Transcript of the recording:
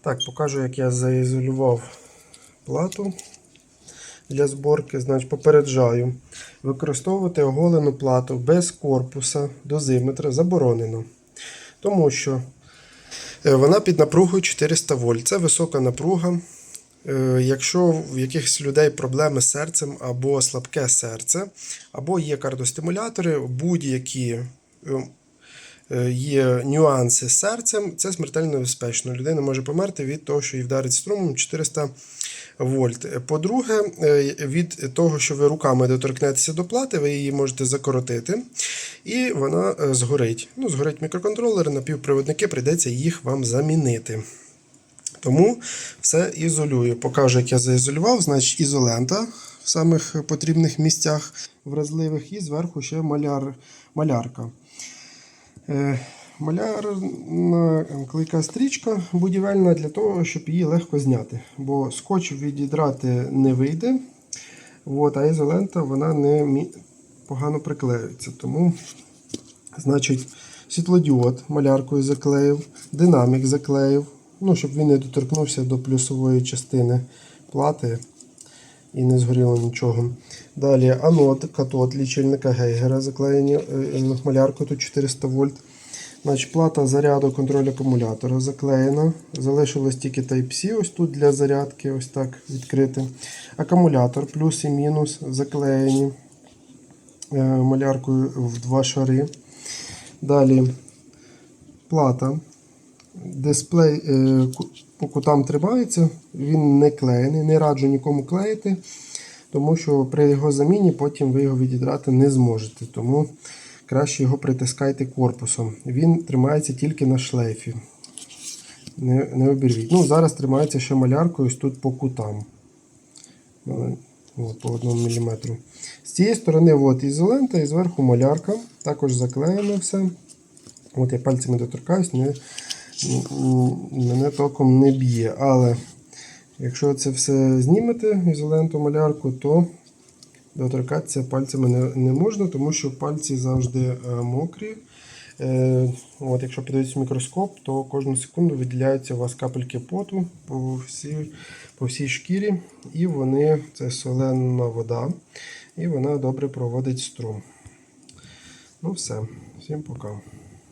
Так, покажу, як я заізолював плату для зборки. Значить, попереджаю, використовувати оголену плату без корпуса дозиметра заборонено. Тому що е, вона під напругою 400 вольт. Це висока напруга. Е, Якщо в якихось людей проблеми з серцем або слабке серце, або є кардіостимулятори, будь-які е, е, є нюанси з серцем, це смертельно небезпечно. Людина може померти від того, що її вдарить струмом 400 вольт. По-друге, е, від того, що ви руками доторкнетеся до плати, ви її можете закоротити, і вона е, згорить. Ну, згорить мікроконтролери, напівпровідники, прийдеться їх вам замінити. Тому все ізолюю. Покажу, як я заізолював. Значить, ізолента в самих потрібних місцях вразливих, і зверху ще маляр, малярка. Е, Малярна клейка стрічка будівельна для того, щоб її легко зняти. Бо скотч відідрати не вийде, от, а ізолента вона не погано приклеюється. Тому, значить, світлодіод маляркою заклеїв, динамік заклеїв, ну, щоб він не доторкнувся до плюсової частини плати і не згоріло нічого. Далі анод, катод лічильника Гейгера заклеєні е, маляркою тут 400 вольт. Значить, плата заряду контролю акумулятора заклеєна. Залишилось тільки Type-C ось тут для зарядки, ось так відкрити. Акумулятор плюс і мінус заклеєні е, маляркою в два шари. Далі плата. Дисплей е, по кутам тримається, він не клеєний, не раджу нікому клеїти, тому що при його заміні потім ви його відідрати не зможете. Тому краще його притискайте корпусом. Він тримається тільки на шлейфі. Не, не обірвіть. Ну, зараз тримається ще маляркою тут по кутам. От, по 1 мм. З цієї сторони от, ізолента і зверху малярка. Також заклеєно все. От я пальцями доторкаюсь, не, мене током не б'є. Але якщо це все знімете, ізоленту малярку, то доторкатися пальцями не, не можна, тому що пальці завжди е, мокрі. Е, от, якщо подивитися в мікроскоп, то кожну секунду виділяються у вас капельки поту по всій, по всій шкірі, і вони це солена вода, і вона добре проводить струм. Ну все, всім пока.